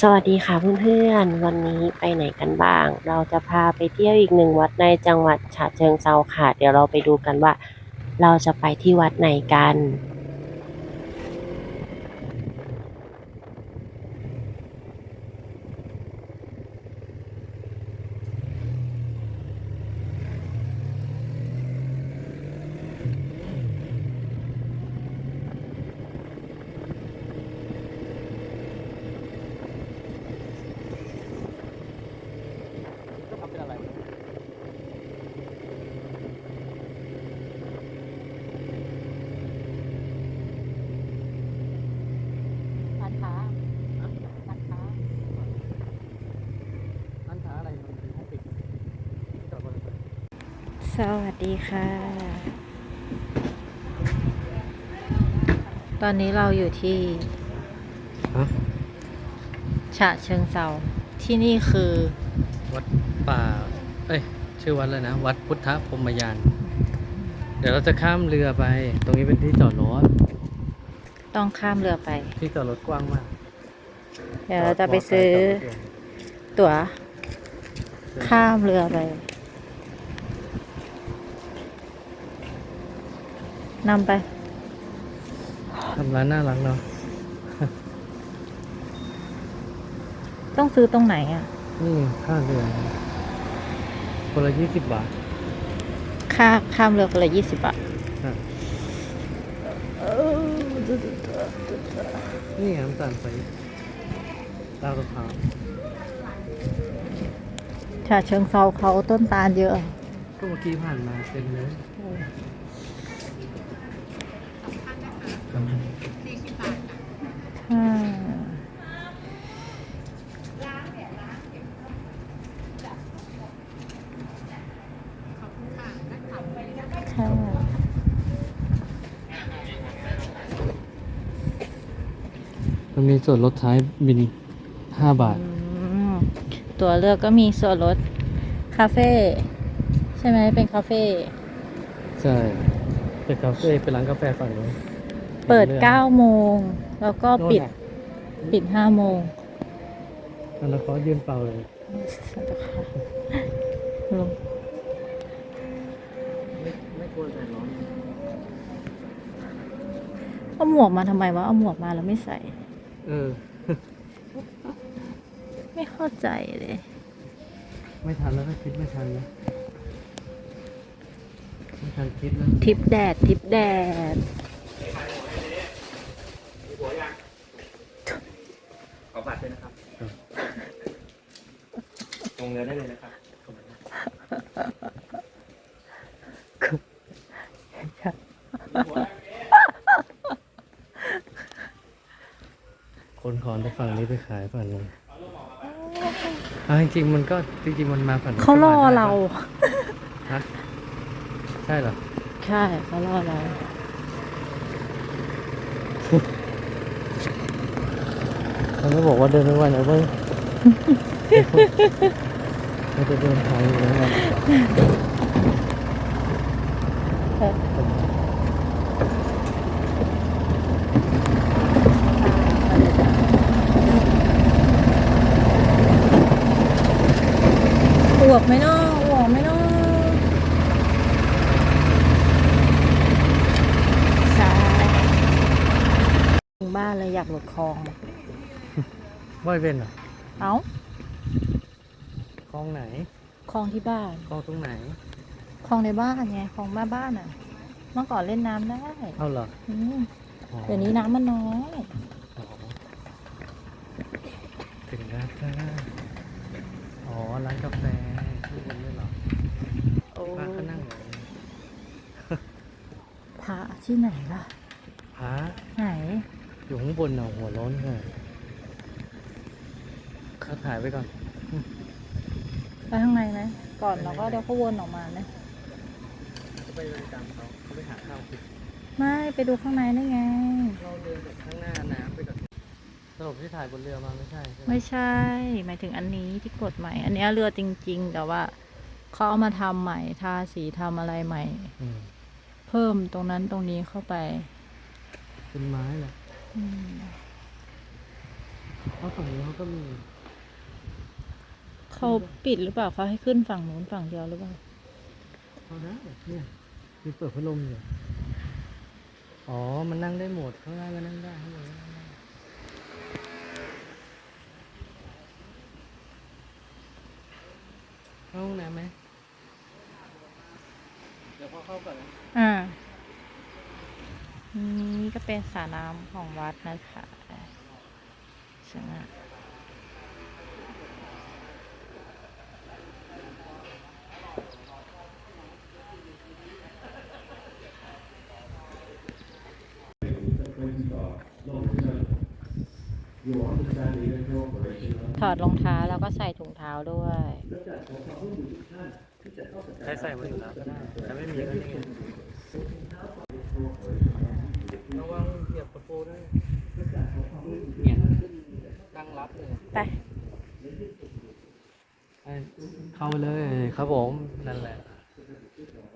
สวัสดีค่ะเพื่อนๆ วันนี้ไปไหนกันบ้าง เราจะพาไปเที่ยวอีกหนึ่งวัดในจังหวัดฉะเชิงเซาค่ะ เดี๋ยวเราไปดูกันว่า เราจะไปที่วัดไหนกัน ทำเป็นอะไร ร้านค้าร้านค้า ร้านค้าอะไรมันเป็นห้องปิดที่จอดมอเตอร์ไซค์ สวัส ดีค่ะ ตอนนี้เราอยู่ที่ฮะฉะเชิงเซาที่นี่คือวัดป่า เอ้ย ชื่อวัดเลยนะ วัดพุทธพรหมยาน เดี๋ยวเราจะข้ามเรือไป ตรงนี้เป็นที่จอดรถ ต้องข้ามเรือไป ที่จอดรถกว้างมาก เดี๋ยวเราจะไปซื้อตั๋วข้ามเรือไป นำไปทำร้านน่ารักเนาะต้องซื้อตรงไหนอะ นี่ค่าเรือคนละยี่สิบบาท ค่าข้ามเรือคนละยี่สิบบาทอะนี่น้ำตาลใสตาลมะพร้าวฉะเชิงเซาเขาต้นตาลเยอะ ก็เมื่อกี้ผ่านมาเต็มเลย ครับค่ะค่ะมันมีส่วนลดท้ายบินห้าบาทอืมตัวเลือกก็มีส่วนลดคาเฟ่ใช่ไหมเป็นคาเฟ่ ใช่ เป็นคาเฟ่เป็นร้านกาแฟฝั่งนู้น เปิดรื่อย9โมง แล้วก็โน่นปิดน่ะปิด5โมงอันนั้นเขายืนเปล่าเลยลงไม่ไม่ควรใส่ร้อนเอาหมวกมาทำไมวะ เอาหมวกมาแล้วไม่ใส่ เออ ไม่เข้าใจเลย ไม่ทันแล้วก็คิดไม่ทันนะไม่ทันคิดแล้วทิปแดด ทิปแดด ขอบัตรด้วยนะครับ ลงเรือได้เลยนะครับ คนขอนไปฝั่งนี้ไปขายฝั่งนู้นอะจริงๆมันก็จริงๆมันมาฝั่งนู้นเขารอก็มได้เรา ฮะใช่เหรอ ใช่เขารอเราเขาไม่บอกว่าเดินไม่ไหวนะเว้ย เราจะเดินทางอยู่แล้วนะ อวบไหมเนาะอวบไหมเนาะใช่ถึงบ้านเลยอยากหลุดคลองว่ายเป็นเหรอเอ้าคลองไหนคลองที่บ้านคลองตรงไหนคลองในบ้านไงคลองแม่บ้านอะ เมื่อก่อนเล่นน้ำได้เอาเหรออืมอ๋อเดี๋ยวนี้น้ำมันน้อย อ๋อถึงแล้วจ้า อ๋อ ร้านกาแฟที่บนด้วยเหรอโอ้ป้าก็นั่งอยู่พระที่ไหนล่ะ พระไหน อยู่ข้างบนเนาหัวโล้นเลยเขาถ่ายไว้ก่อน ไปข้างในไหมก่อนเราก็เดี๋ยวเขาวนออกมาไหมไปเดินตามเขาเขาไปหาข้าวกินไม่ ไปดูข้างในได้ไง เราเดินจากข้างหน้าน้ำไปก่อน สรุปที่ถ่ายบนเรือมาไม่ใช่ใช่ไหมไม่ใช่ หมายถึงอันนี้ที่กดใหม่ อันเนี้ยเรือจริง ๆ แต่ว่าเขาเอามาทำใหม่ ทาสีทำอะไรใหม่ อืมเพิ่มตรงนั้นตรงนี้เข้าไปเป็นไม้แหละอืมเอ้าเขาฝั่งนี้เขาก็มีเขาปิดหรือเปล่าเขาให้ขึ้นฝั่งนู้นฝั่งเดียวหรือเปล่า เขาได้เนี่ยมีเปิดพัดลมอยู่อ๋อมันนั่งได้หมดข้างล่างก็นั่งได้ข้างบนก็นั่งได้ เข้าห้องน้ำไหมเดี๋ยวพ่อเข้าก่อนนะอ่า นี่ก็เป็นสระน้ำของวัดนะคะสวย ถอดรองเท้าแล้วก็ใส่ถุงเท้าด้วยใช้ใส่ไว้อยู่แล้วก็ได้แต่ไม่มีก็นี่ระวังเหยียบกระโปรงด้วยเนี่ยตั้งรับเลยไปเข้าไปเลยครับผมนั่นแหละ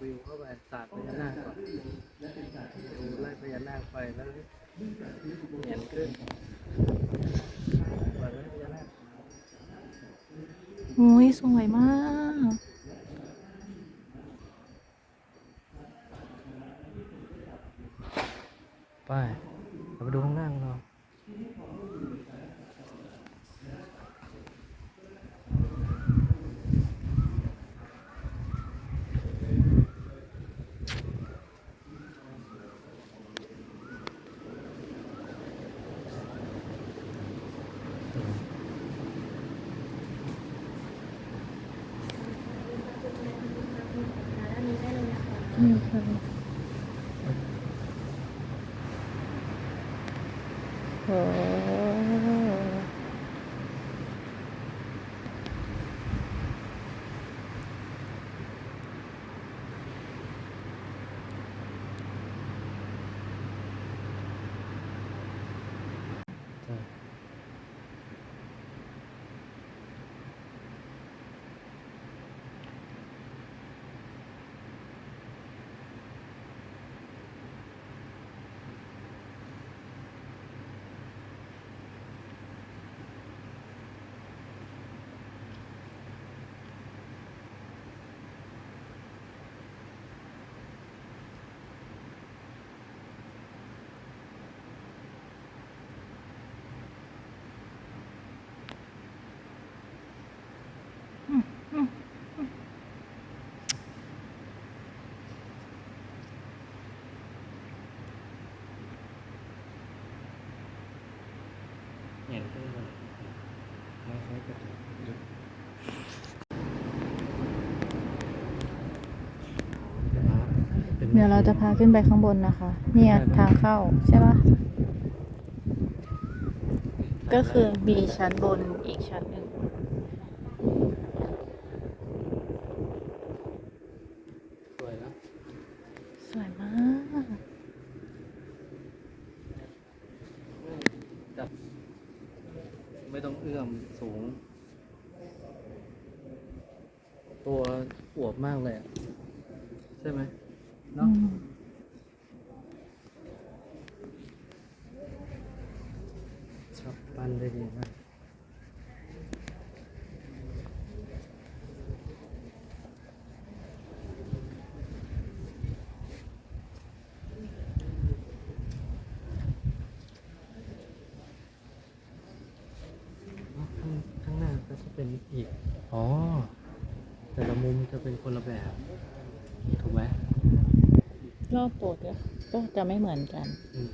วิวเข้าไปสาดพญานาคก่อนไล่พญานาคไปแล้วเหนียนขึ้นปล่อยไว้พญานาค อุ้ยสวยมาก ไปเราไปดูข้างล่างเราโอ้ เหนียนขึ้นมาไม่ค่อยกระตุกยุบ เดี๋ยวเราจะพาขึ้นไปข้างบนนะคะ เนี่ยทางเข้าใช่ปะก็คือมีชั้นบนอีกชั้นหนึ่ง สวยนะสวยมากจับไม่ต้องเอื้อมสูง ตัวอวบมากเลยอะใช่ไหม อื เนาะ ม ชอบปั้นได้ดีมากอ๋อข้างข้างหน้าก็จะเป็น อีก อ๋อ แต่ละมุมจะเป็นคนละแบบ ถูกไหมรอบโบสถ์ก็ก็จะไม่เหมือนกัน อืม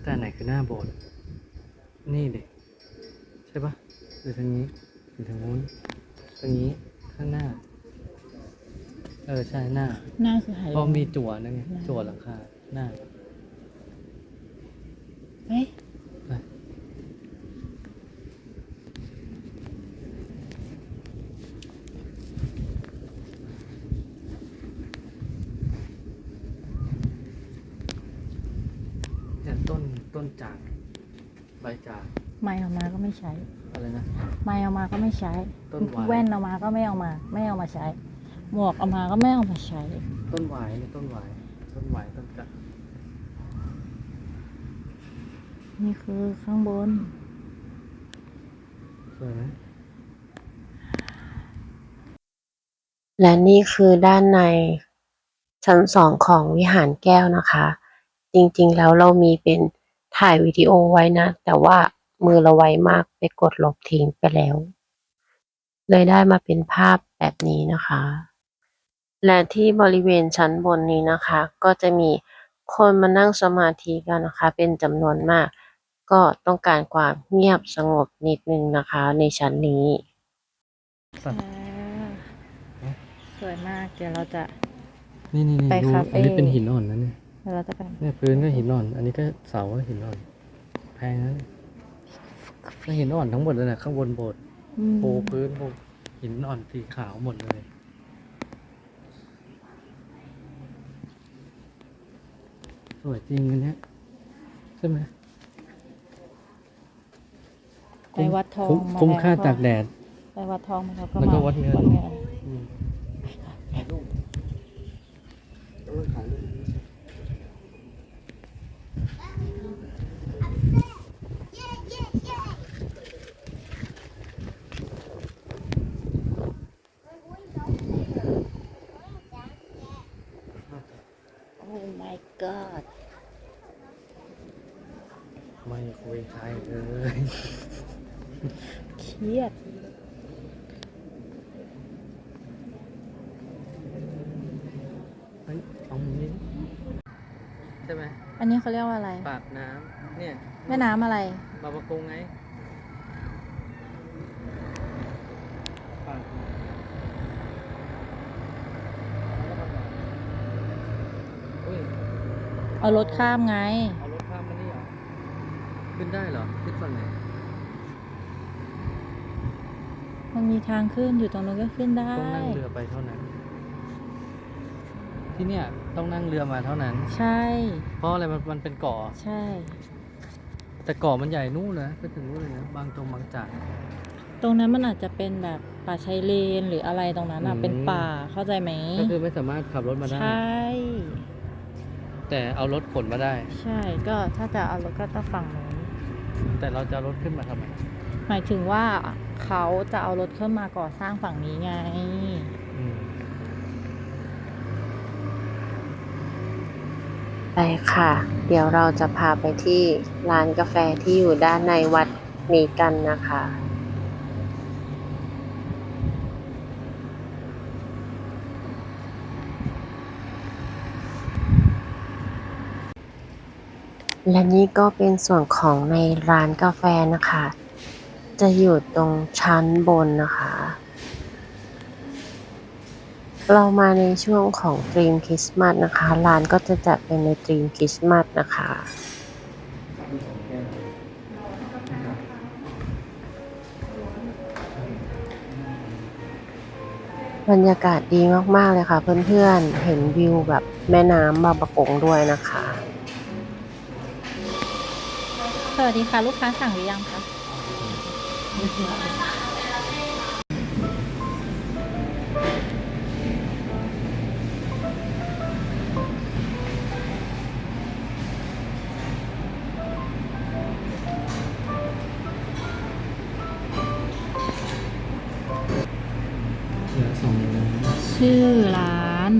แต่อันไหนคือหน้าโบสถ์นี่ดิใช่ปะหรือทางนี้หรือทางนู้นทางนี้ข้างหน้า เออใช่หน้าหน้าคือหายเพราะมีจั่วนั่นไงจั่วหลังคาหน้าเฮ้ยไปเนี่ยต้นต้นจากใบจากไม้เอามาก็ไม่ใช้อะไรนะไม้เอามาก็ไม่ใช้ ต้นหวายแว่นเอามาก็ไม่เอามา ไม่เอามาใช้ หมวกเอามาก็ไม่เอามาใช้ ต้นหวายเนี่ยต้นหวาย ต้นหวายต้นจักรนี่คือข้างบน สวยไหมและนี่คือด้านในชั้นสองของวิหารแก้วนะคะ จริงๆแล้วเรามีเป็นถ่ายวิดีโอไว้นะ แต่ว่ามือเราไวมากไปกดลบทิ้งไปแล้ว เลยได้มาเป็นภาพแบบนี้นะคะ และที่บริเวณชั้นบนนี้นะคะ ก็จะมีคนมานั่งสมาธิกันนะคะ เป็นจำนวนมาก ก็ต้องการความเงียบสงบนิดนึงนะคะ ในชั้นนี้ สัตว์สวยมากเดี๋ยวเราจะ นี่นี่นี่ไปดูคาเฟ่ อันนี้เป็นหินอ่อนนะเนี่ยเดี๋ยวเราจะไปเนี่ยพื้นก็หินอ่อน อันนี้ก็เสาก็หินอ่อนแพงนะถ้าหินอ่อนทั้งหมดเลยนะข้างบนโบสถ์อืมปูพื้นปูหินอ่อนสีขาวหมดเลย สวยจริงอันเนี้ยใช่ไหมไปวัดทองคุ้มมาคุ้มแล้วค่าตากแดด ไปวัดทองมาแล้วก็แล้วก็มาวัดเงินวัดเงินอืมโอ้ my god ไม่คุยใครเลยเครียดเฮ้ยเอามุมนี้ใช่ไหมอันนี้เขาเรียกว่าอะไร ปากน้ำเนี่ยแม่น้ำอะไร บาปะกงไงปากน้ำอุ้ยเอารถข้ามไง ขึ้นได้เหรอ ขึ้นฝั่งไหน มันมีทางขึ้นอยู่ตรงนู้นก็ขึ้นได้ ต้องนั่งเรือไปเท่านั้น ที่เนี่ยต้องนั่งเรือมาเท่านั้น ใช่ เพราะอะไรมันมันเป็นเกาะ ใช่ แต่เกาะมันใหญ่นู่นนะไปถึงนู่นเลยนะ บางตรงบางจาก ตรงนั้นมันอาจจะเป็นแบบป่าชายเลนหรืออะไรตรงนั้นอะ อืม เป็นป่าเข้าใจไหม ก็คือไม่สามารถขับรถมาได้ ใช่ แต่เอารถขนมาได้ ใช่ ก็ถ้าจะเอารถก็ต้องฝั่งนู้น แต่เราจะเอารถขึ้นมาทำไมหมายถึงว่าเขาจะเอารถขึ้นมาก่อสร้างฝั่งนี้ไง อืมไปค่ะ เดี๋ยวเราจะพาไปที่ร้านกาแฟที่อยู่ด้านในวัดนี้กันนะคะ และนี่ก็เป็นส่วนของในร้านกาแฟนะคะ จะอยู่ตรงชั้นบนนะคะ เรามาในช่วงของตรีมคริสต์มาสนะคะ ร้านก็จะจัดเป็นในตรีมคริสต์มาสนะคะบรรยากาศดีมาก ๆ เลยค่ะเพื่อนๆ เห็นวิวแบบแม่น้ำบางประกงด้วยนะคะ สวัสดีค่ะ ลูกค้าสั่งหรือยังคะเหลือสองชื่อร้าน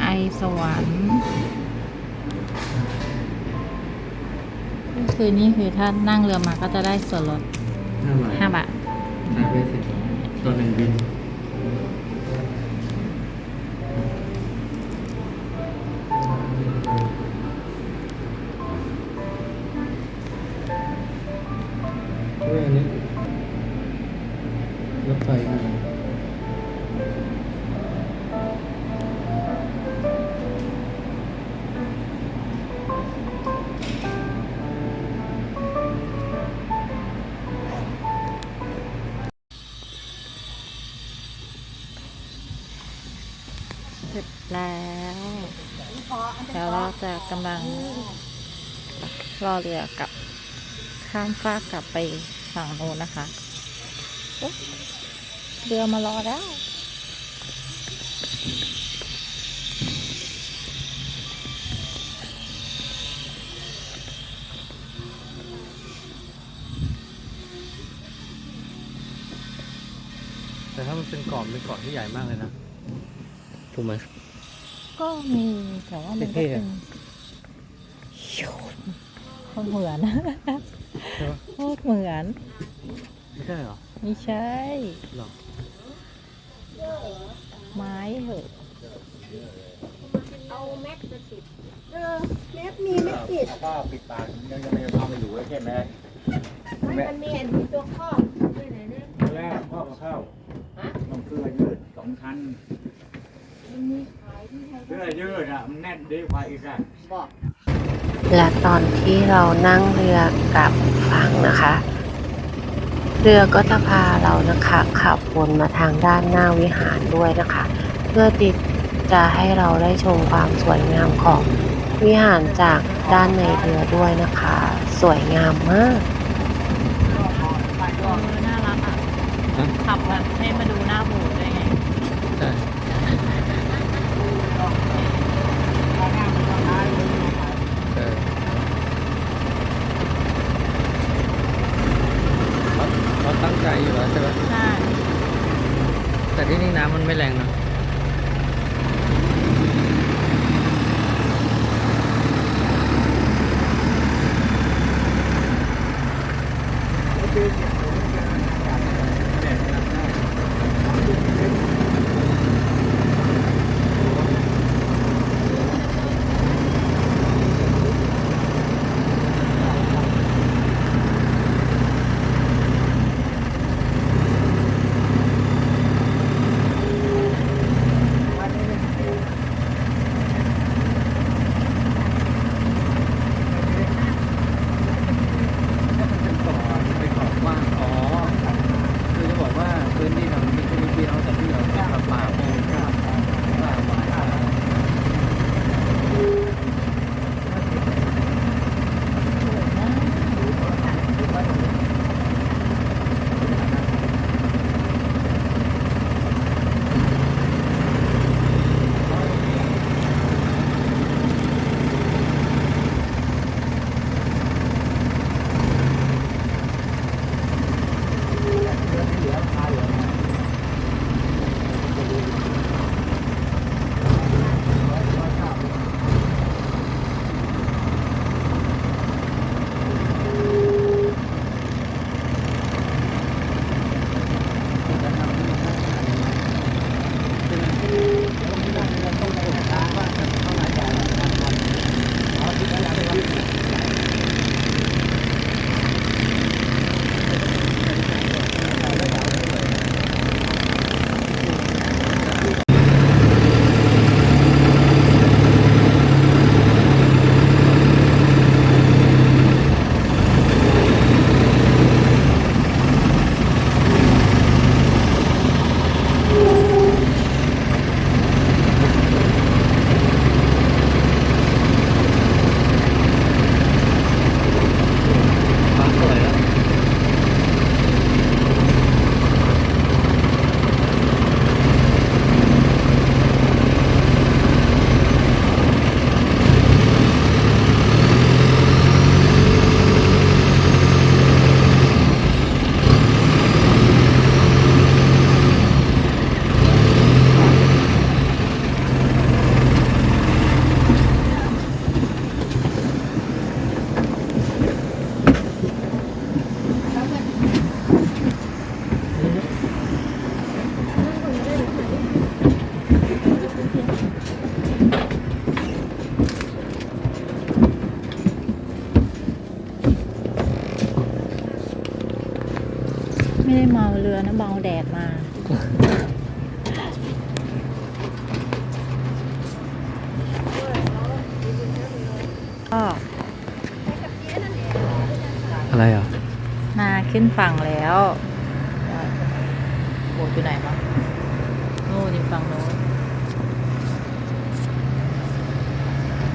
ไอสวรรค์ คือนี่คือถ้านั่งเรือมาก็จะได้ส่วนลดห้าบาทห้าบาทได้ไปสิตัวหนึ่งบิน สร็จแล้วแล้วเราจะกำลังรอเรือกลับข้ามฟากกลับไปฝั่งโน้นนะคะเรือมารอแล้วแต่ถ้ามันเป็นเกาะเป็นเกาะที่ใหญ่มากเลยนะ ถูกไหมก็มีแต่ว่ามันก็เท่ๆเป็อะนคนเหมือนใช่ปะโคตรเหมือน ไม่ใช่เหรอ ไม่ใช่หรอไม้เหอะก็ปิดปากยังจะไม่เข้าไปอยู่ใช่ไหมมันมีอันตัวข้อด้วยนะเนี่ยแรกพ่อก็เข้าต้องเสื้อยืดสองชั้น เสื้อยืดอะมันแน่นดีกว่าอีกอะและตอนที่เรานั่งเรือกลับฝั่งนะคะ เรือก็จะพาเรานะคะขับวนมาทางด้านหน้าวิหารด้วยนะคะ เพื่อที่จะให้เราได้ชมความสวยงามของวิหารจากด้านในเรือด้วยนะคะ สวยงามมากเออน่ารักอะฮะขับแบบให้มาดูหน้าโบสถ์ได้ไง ใช่เออเขาเขาตั้งใจ อยู่แล้วใช่ไหมใช่แต่ที่นี่น้ำมันไม่แรงนะ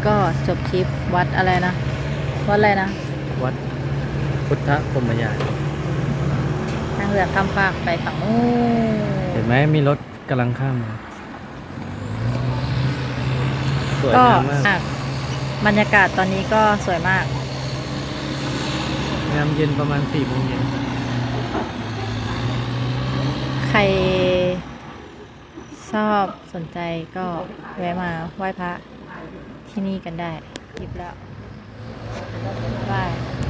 ก็จบทริปวัดอะไรนะ วัดอะไรนะ วัดพุทธพรหมยานทางเรือข้ามฟากไปฝั่งโน้นเห็นไหมมีรถกำลังข้ามมาสวยก็งามมากอะบรรยากาศตอนนี้ก็สวยมาก ยามเย็นประมาณสี่โมงเย็นใครชอบสนใจก็แวะมาไหว้พระ ที่นี่กันได้คลิปแล้วบาย